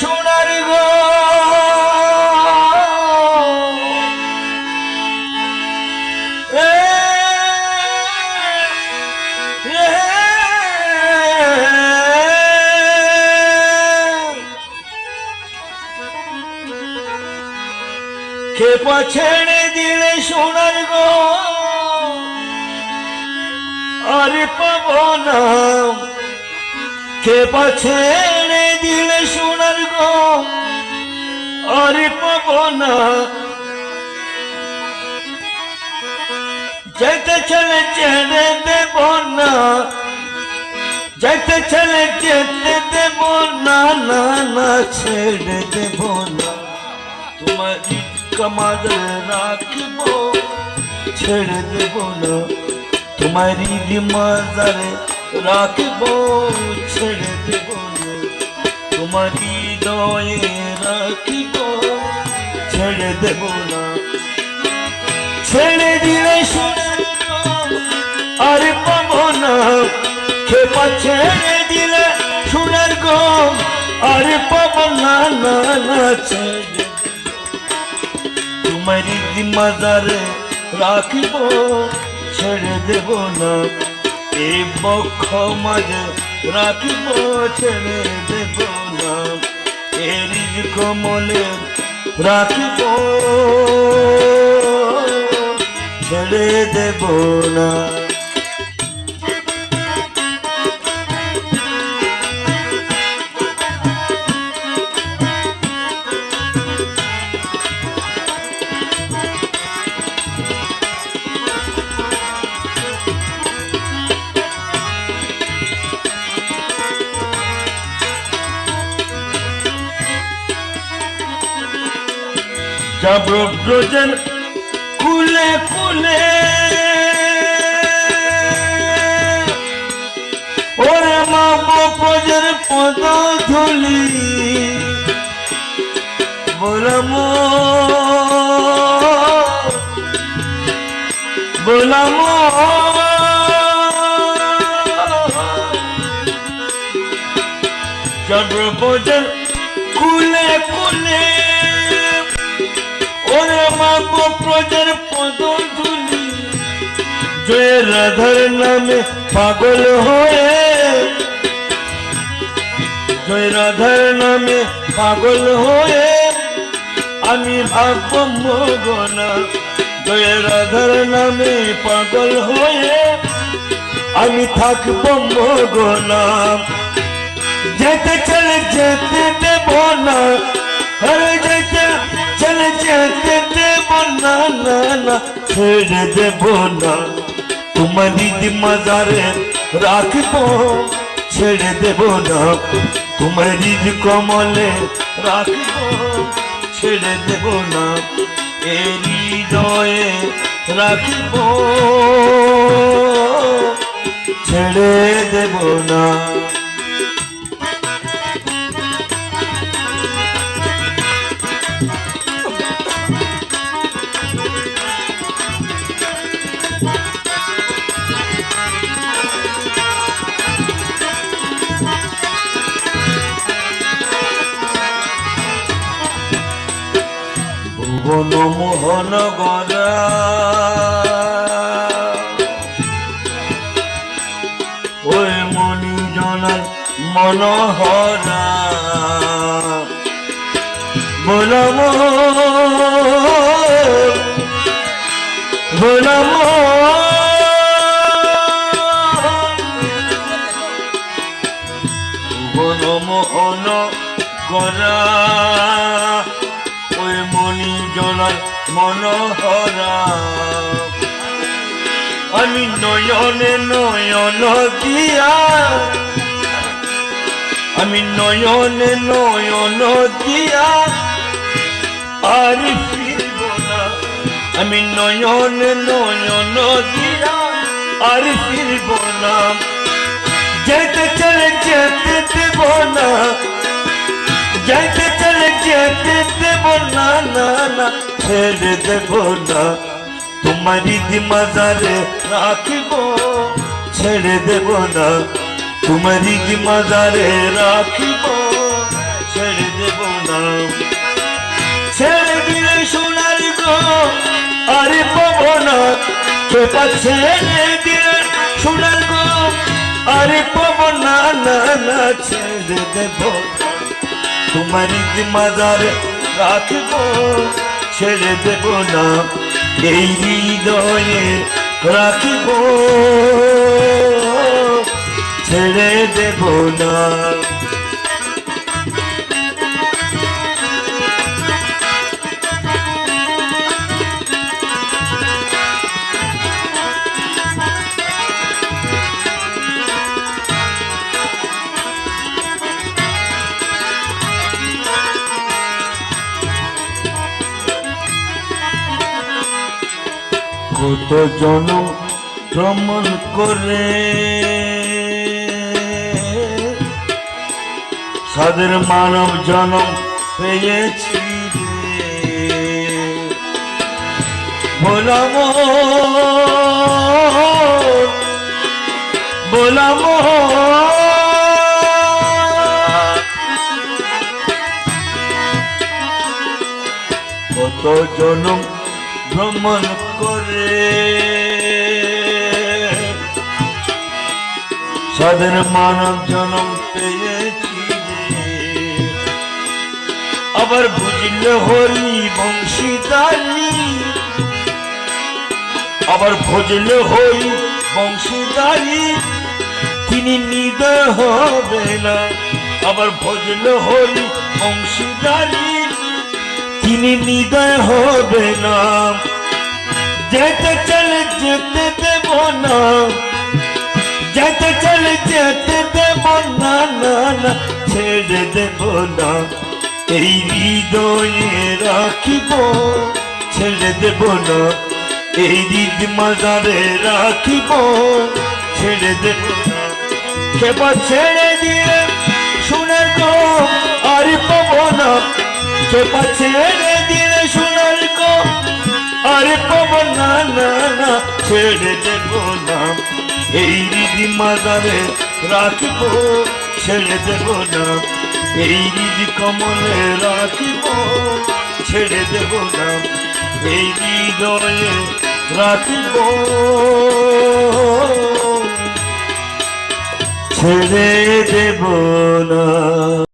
সোনার গো। খেপা ছেড়ে দিলে সোনার গো? আরে পাবো না। খেপা ছেড়ে আরে পাবো না যেতে চলে ছেড়ে দেব না। যেতে চলে যেতে দেব না না না ছেড়ে দেব না। তোমার কমাদ রাখব ছেড়ে দেব না। তোমারি মাজারে রাখব ছেড়ে দেব না। তোমারি দয়ে রাখব। ছেড়ে দেব না। ছেড়ে দিলে আর পাবো না। খেপা ছেড়ে দিলে সোনার গম আর পাবো না না না তোমারি মাজারে রাখিব। ছেড়ে দেব না। এ বক্ষ মাঝে রাখিব। ছেড়ে দেব না। এর কমলে রাখিব। ছেড়ে দেব না। যাব ব্রজন কুলে কুলে ওরে মা ব্রজন পদ ধুলি। বলম বলম ব্রজন কুলে কুলে ওরে প্রজার পদ জয় রাধার নামে পাগল হয়ে জয় রাধার নামে পাগল হয়ে, আমি ভাব মগনা। জয় রাধার নামে পাগল হয়ে, আমি থাকব মগনা। যেতে চলে যেতে দেব না, আরে যেতে চলে যেতে দেব না না না, ছেড়ে দেব না। তোমারি মাজারে রাখব, ছেড়ে দেব না। তোমারি কমলে রাখব, ছেড়ে দেব না। এ হৃদয়ে রাখব, ছেড়ে দেব না। ভুবন মোহন গরা ওই মণি জনার মনোহরা। বলম বলম ভুবন মোহন গরা মনোহরা। আমি নয়নে নয়ন দিয়া। আমি নয়নে নয়ন দিয়া। আর ফিরব না। আমি নয়নে নয়ন দিয়া। আর ফিরব না। যেতে চলে যেতে দেব না। যাইতে চলে যেতে দেব না না না ছেড়ে দেব না তোমারই দি মাজারে রাখিব ছেড়ে দেব না তোমারই দি মাজারে রাখিব ছেড়ে দেব না ছেড়ে দিলে সোনার গো আরে পাবো না খেপা ছেড়ে দিলে সোনার গো আরে পাবো না না না ছেড়ে দেব না তোমার মাদার রাখব ছেড়ে দেব না এই হৃদয়ে রাখিব। ছেড়ে দেব না। কত জন ভ্রমণ করে। সাদের মানব জনম পেয়েছি রে। বলাম বলাম। কত জনম ভ্রমণ করে। সাদের মানব জনম পেয়েছি আবার বুঝলে হরি বংশীদারি। আবার ভজলে হরি বংশীদারি। তিনি নিদয় হবে না। আবার ভজলে হরি বংশীদারি। তিনি নিদয় হবে না। যেতে চলে যেতে দেব না যেতে চলে যেতে দেব না না না ছেড়ে দেব না এই হৃদয়ে রাখিব ছেড়ে দেব না এই হৃদ মাজারে রাখিব ছেড়ে দেব কেবল ছেড়ে দিয়ে শুনে গো আর পাবো না কেবল ছেড়ে দিয়ে শোনার গো আরে পাবো না না না ছেড়ে দেব না। এই দিদি মাদারে রাখিব, ছেড়ে দেব না। এই দিদি কমলে রাখিব, ছেড়ে দেব না। এই হৃদয়ে রাখিব। ছেড়ে দেব না।